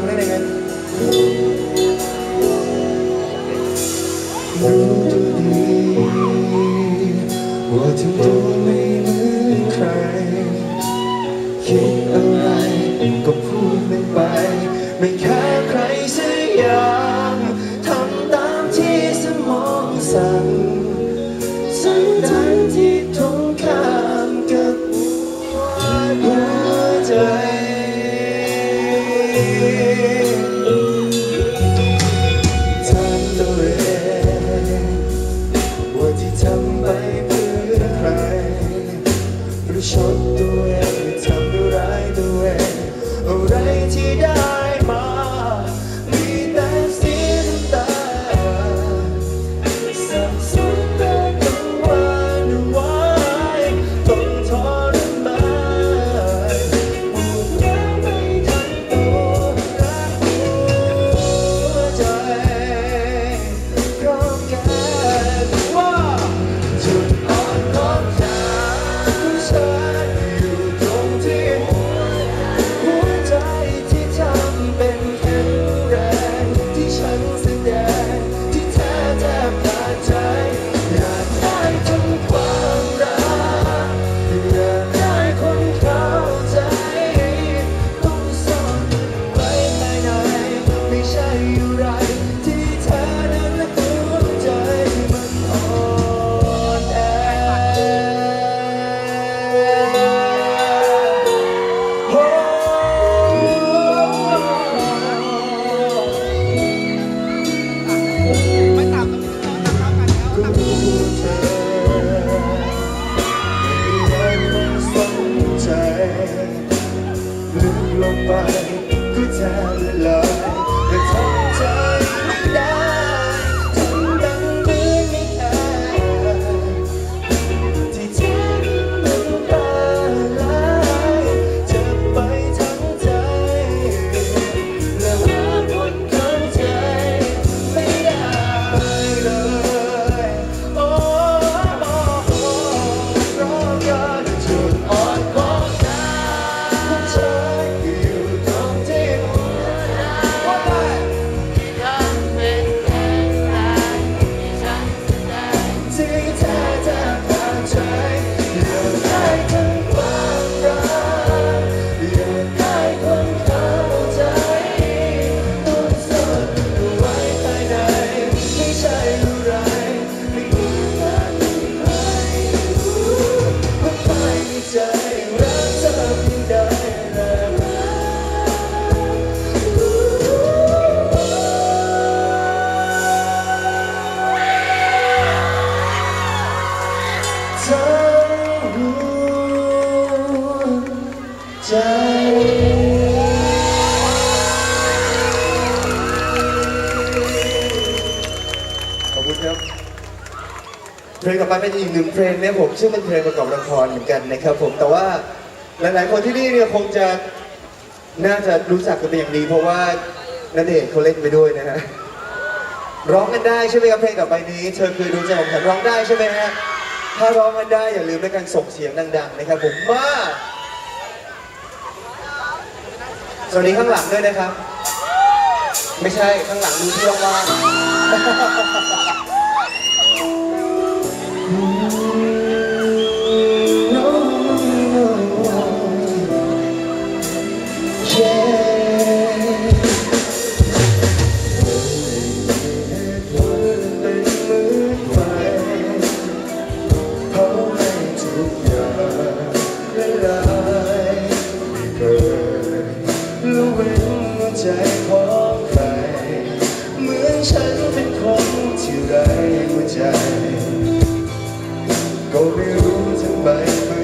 มได้เลยรู้ตัวดีว่าทำตัวไม่เหมือนใคร คิดอะไรก็พูดไม่ไป ไม่เคยัวเองทำร้ายตัวเองอะไรที่ได้ ไปก็เลอยแต่ทนใจไม่ได้ เพลงต่อไปเป็นอีกหนึ่งเพลงนะผมชื่อมันเพลงประกอบละครเหมือนกันนะครับผมแต่ว่าหลาย ๆ คนที่นี่เนี่ยคงจะน่าจะรู้จักกันเป็นอย่างดี เพราะว่านัณเดชเขาเล่นไปด้วยนะฮะร้องกันได้ใช่ไหมครับเพลงต่อไปนี้ เธอเคยดูใจผมงฉันร้องได้ใช่ไหมฮะถ้าร้องกันได้อย่าลืมด้วยการส่งเสียงดัง ๆ นะครับผมมาสวัสดีข้างหลังด้วยนะครับ ไม่ใช่ข้างหลังดูที่ว่างๆ เป็นคนที่ไร้หัวใจ ก็ไม่รู้ทำไม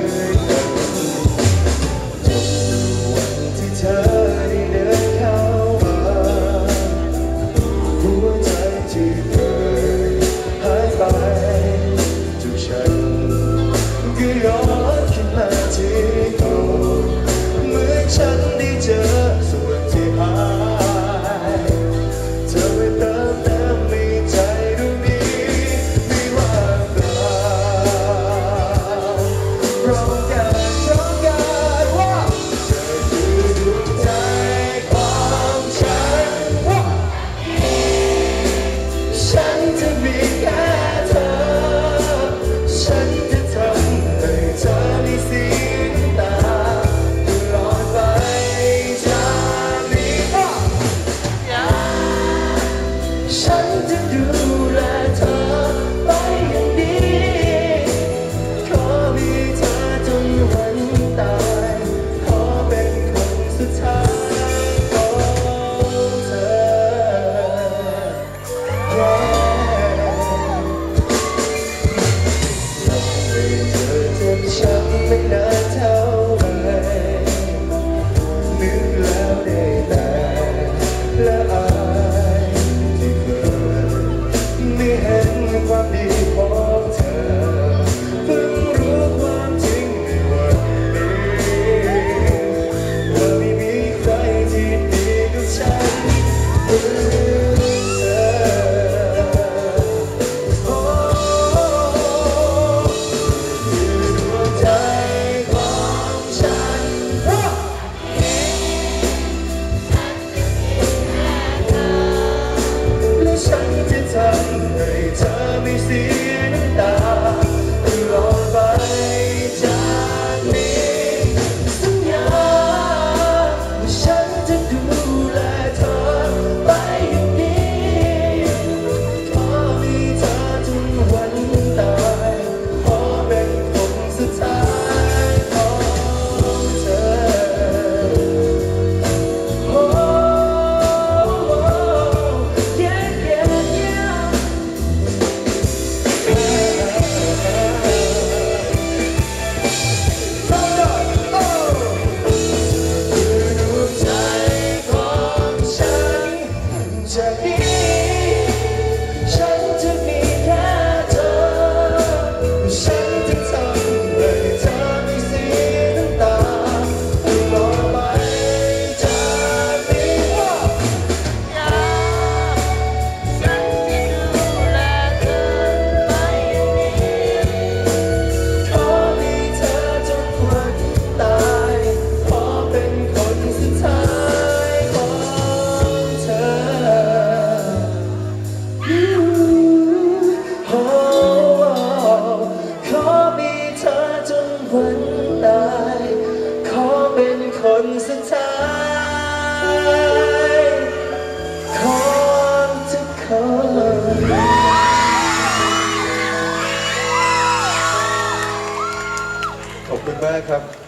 ครับ